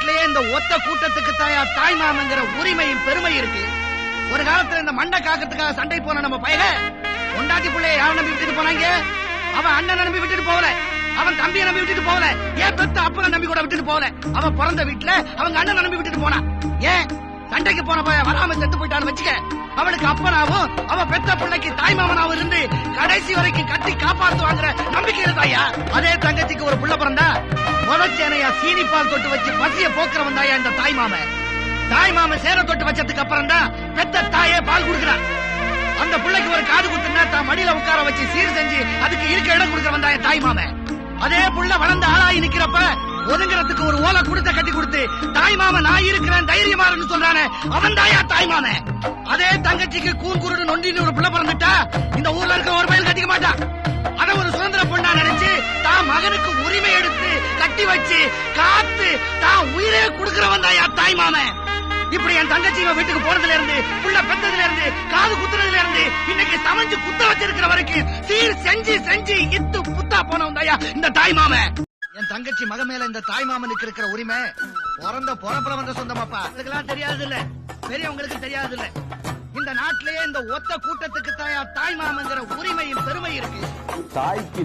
நாட்டிலேயே இந்த ஒத்த கூட்டத்துக்கு தாயா தாய் மாமங்கிற உரிமையும் பெருமை இருக்கு. ஒரு காலத்துல இந்த மண்டை காக்கிறதுக்காக சண்டை போன நம்ம பையக கொண்டாட்டி பிள்ளைய யார் நம்பி விட்டுட்டு போனாங்க? அவன் அண்ணன் நம்பி விட்டுட்டு போகல. அவன் தம்பியை நம்பி விட்டுட்டு போகல. ஏன் பெத்த அப்பனை நம்பி கூட விட்டுட்டு போகல? அவன் பிறந்த வீட்டுல அவங்க அண்ணன் நம்பி விட்டுட்டு போனான் ஏன்? சண்டைக்கு போன பையன் வராம செத்து போயிட்டான்னு வச்சுக்க. அவனுக்கு அப்பனாவும் அவன் பெத்த பிள்ளைக்கு தாய் மாமனாவும் இருந்து கடைசி வரைக்கும் கட்டி காப்பாத்துவாங்கிற சேனையா சீனிப்பால் தொட்டு வச்சு பசிய போக்குறவன் தாயா இந்த தாய் மாம? தாய் மாம சேனை தொட்டு வச்சதுக்கு அப்புறம் தான் பெத்த தாயே பால் குடுக்குறான் அந்த பிள்ளைக்கு ஒரு காது குத்துனா தான் மடியில உட்கார வச்சு சீர் செஞ்சு அதுக்கு இருக்க இடம் கொடுக்கறவன் தான் தாய் மாம. அதே புள்ள வளர்ந்து ஆளாகி நிக்கிறப்ப ஒதுங்குறதுக்கு ஒரு ஓலை கொடுத்த கட்டி கொடுத்து தாய் மாம நான் இருக்கிறேன் தைரியமா சொல்றானே அவன் தாயா தாய் மாம. அதே தங்கச்சிக்கு கூன் குருடு நொண்டின்னு ஒரு பிள்ளை பிறந்துட்டா இந்த ஊர்ல இருக்க ஒரு பையன் கட்டிக்க மாட்டான் கட்டி வச்சு காத்து தான் உயிரே குடுக்கிறவன் தான் என் தாய் மாமன். இப்படி என் தங்கச்சி வீட்டுக்கு போனதுல இருந்து புள்ள பெத்ததுல இருந்து காது குத்துறதுல இருந்து இன்னைக்கு சமைஞ்சு குத்த வச்சிருக்கிற வரைக்கும் சீர் செஞ்சு செஞ்சு இத்து புத்தா போனவன் தாயா இந்த தாய் மாமன். என் தங்கச்சி மக மேல இந்த தாய் மாமனுக்கு இருக்கிற உரிமை பிறந்த பொறப்புல வந்த சொந்தமாப்பா. அதுக்கெல்லாம் தெரியாது இல்ல பெரியவங்களுக்கு தெரியாது இல்ல இந்த நாட்டிலேயே இந்த ஒத்த கூட்டத்துக்கு தாயா தாய் மாமங்கிற உரிமையும் பெருமை இருக்கு. தாய்க்கு